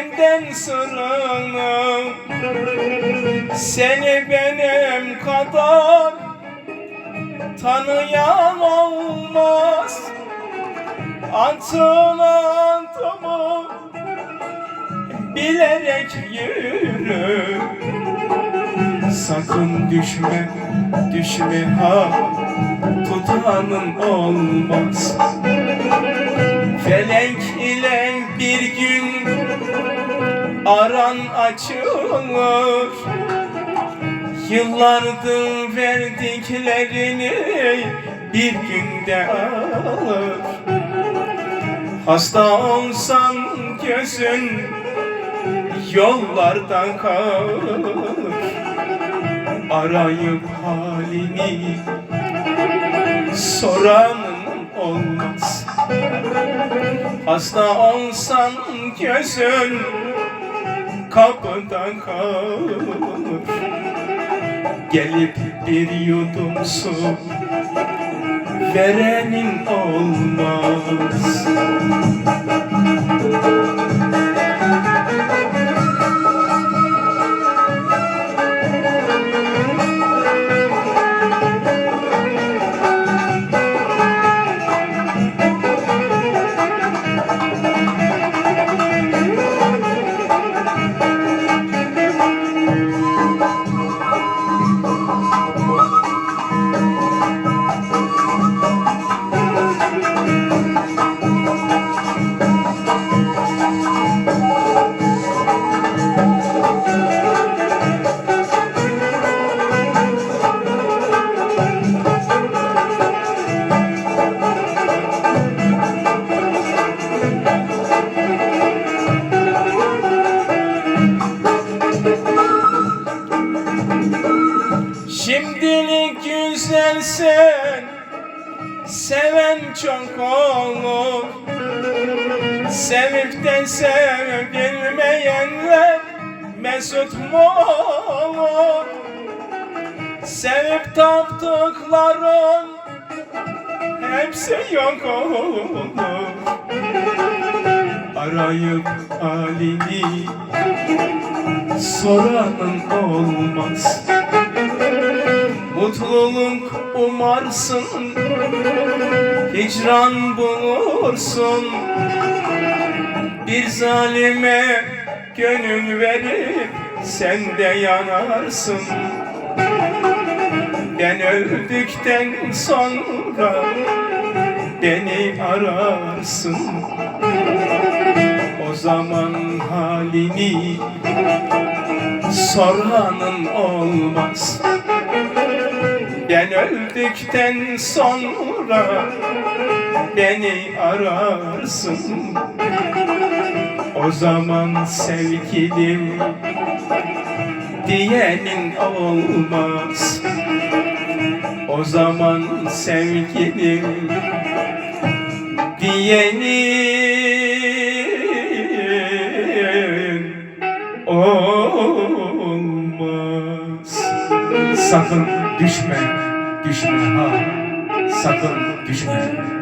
Benden sırrını Seni benim kadar tanıyan olmaz. Antın antımı bilerek yürü. Sakın düşme, düşme ha. Tutanın olmaz. Felek ile bir gün aran açılır Yıllardır verdiklerini bir günde alır. Hasta olsan gözün yollarda kalır. Arayıp halini soranın olmaz. Hasta olsan gözün kapıda kalır Gelip bir yudum su verenin olmaz Şimdilik güzelsen Seven çok olur. Sevip de sevilmeyenler Mesut mu olur? Sevip taptıkların Hepsi yok olur. Arayıp halini Soranın olmaz Mutluluk umarsın Hicran bulursun. Bir zalime gönül verip Sen de yanarsın. Ben öldükten sonra Beni ararsın. O zaman halini Soranın olmaz öldükten sonra beni ararsın. O zaman sevgilim diyenin olmaz. O zaman sevgilim diyenin olmaz. Sakın düşme, düşme ha. Sakın düşme